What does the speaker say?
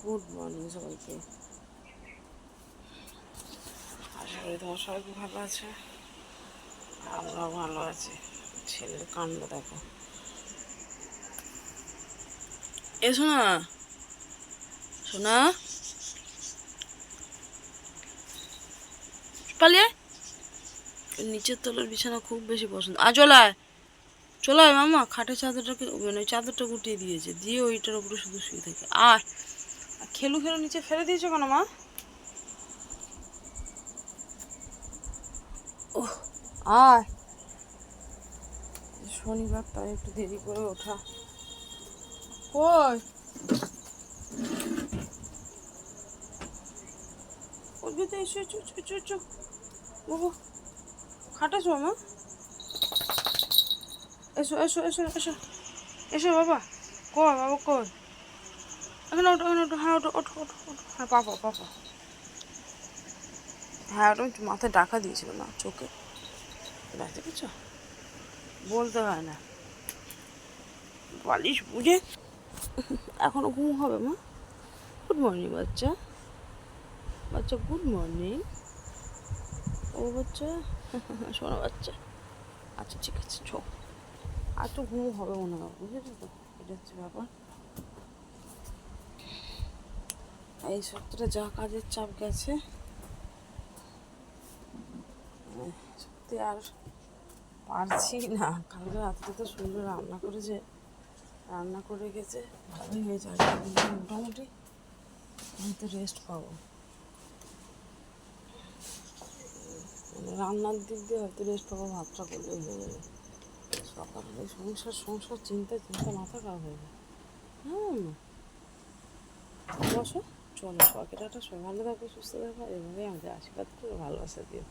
Good morning সবাইকে। আশা করি তোমার সবাই খুব ভালো আছে। আমরাও ভালো আছি। ছেলের কাণ্ড দেখো। এ শোনা শোনা পালিয়ে। নিচের তলার বিছানা খুব বেশি পছন্দ। আর চলায় চলায় মামা। খাটের চাদরটাকে মানে চাদরটা গুটিয়ে দিয়েছে। দিয়ে ওইটার উপরে শুধু শুয়ে থাকে। আর খেলু খেলু নিচে ফেলে দিয়েছ কেন মা? ও আয়। শনিবার, তাই একটু দেরি করে ওঠা। কই? ভিতরে এসো এসো এসো এসো এসো। বাবু। খাটাছো মা এসো এসো এসো এসো। এসো বাবা, কই বাবা কই? এখানে ওঠো ওঠো হ্যাঁ ওঠো ওঠো ওঠো ওঠো হ্যাঁ পাপা পাপা হ্যাঁ ওটা মাথায় ডাকা দিয়েছিল না, চোখে। দেখতে পেয়েছ বলতে হয় না। বালিশ বুঝে এখনও ঘুম হবে, মা। গুড মর্নিং বাচ্চা। বাচ্চা গুড মর্নিং ও বাচ্চা, শোনো বাচ্চা। আচ্ছা ঠিক আছে, ছো। আর তো ঘুম হবে মনে হয়, বুঝেছ তো? এটা হচ্ছে ব্যাপার। এই সপ্তাহে যা কাজের চাপ গেছে। সত্যি আর পারছি না। কালকে রাত্রে তো সুন্দর রান্না করেছে, রান্না করে গেছে, ভালোই হয়েছে আর মোটামুটি আমি তো রেস্ট পাবো। মানে রান্নার দিক দিয়ে হয়তো রেস্ট পাবো, ভাতটা করলেই হয়ে যাবে। সকালে সংসার সংসার চিন্তা চিন্তা মাথা খারাপ হয়ে যায়। হুম। বসো। চলো। সবাইকে টাটা সবাই সুস্থ থাকো এভাবেই আমাদের আশীর্বাদ করে ভালোবাসা দিও।